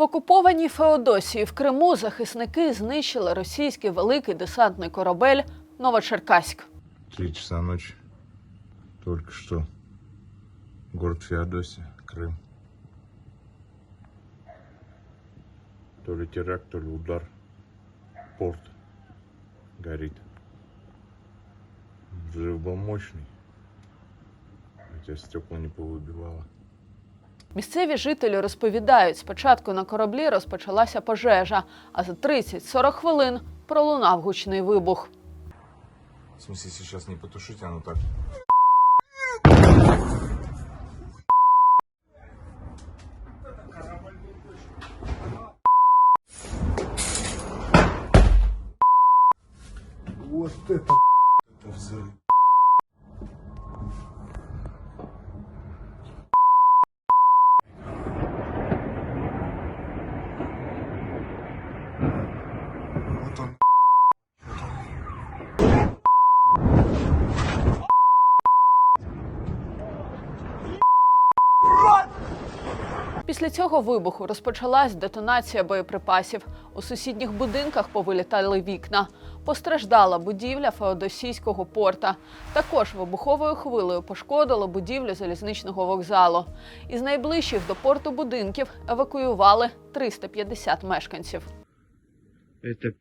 В окупованій Феодосії в Криму захисники знищили російський великий десантний корабель Новочеркаськ. Три часа ночи. Только что. Город Феодосия, Крым. То ли теракт, то ли удар. Порт горит. Взрыв был мощный. Хотя стекла не повыбивало. Місцеві жителі розповідають, спочатку на кораблі розпочалася пожежа, а за 30-40 хвилин пролунав гучний вибух. В смысле, сейчас не потушить, оно так. Вот это, это взрыв. Після цього вибуху розпочалась детонація боєприпасів. У сусідніх будинках повилітали вікна. Постраждала будівля Феодосійського порта. Також вибуховою хвилею пошкодило будівлю залізничного вокзалу. Із найближчих до порту будинків евакуювали 350 мешканців. Это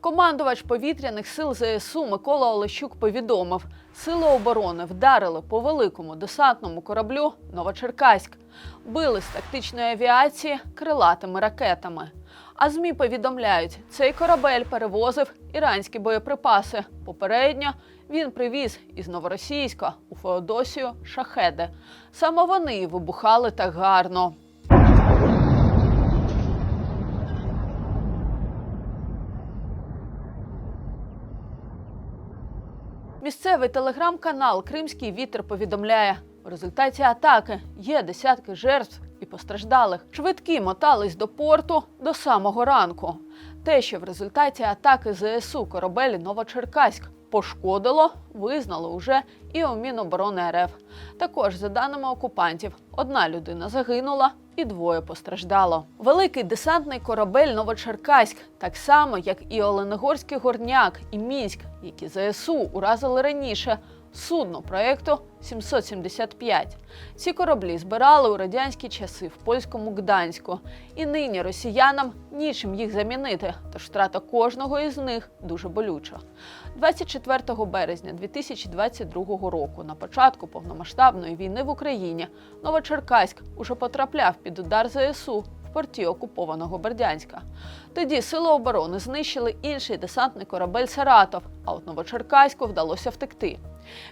Командувач повітряних сил ЗСУ Микола Олещук повідомив, сили оборони вдарили по великому десантному кораблю Новочеркаськ, били з тактичної авіації крилатими ракетами. А ЗМІ повідомляють, цей корабель перевозив іранські боєприпаси. Попередньо він привіз із Новоросійська у Феодосію шахеди. Саме вони вибухали так гарно. Місцевий телеграм-канал Кримський вітер повідомляє, у результаті атаки є десятки жертв і постраждалих. Швидкі мотались до порту до самого ранку. Те, що в результаті атаки ЗСУ корабель Новочеркаськ пошкодило, визнало уже і у Міноборони РФ. Також, за даними окупантів, одна людина загинула і двоє постраждало. Великий десантний корабель Новочеркаськ, так само як і Оленогорський горняк і Мінськ, які ЗСУ уразили раніше. Судно проєкту 775. Ці кораблі збирали у радянські часи в польському Гданську, і нині росіянам нічим їх замінити, тож втрата кожного із них дуже болюча. 24 березня 2022 року, на початку повномасштабної війни в Україні, Новочеркаськ уже потрапляв під удар ЗСУ порті окупованого Бердянська. Тоді сили оборони знищили інший десантний корабель Саратов, а от Новочеркаську вдалося втекти.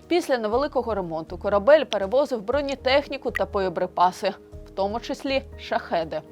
Після невеликого ремонту корабель перевозив бронетехніку та боєприпаси, в тому числі шахеди.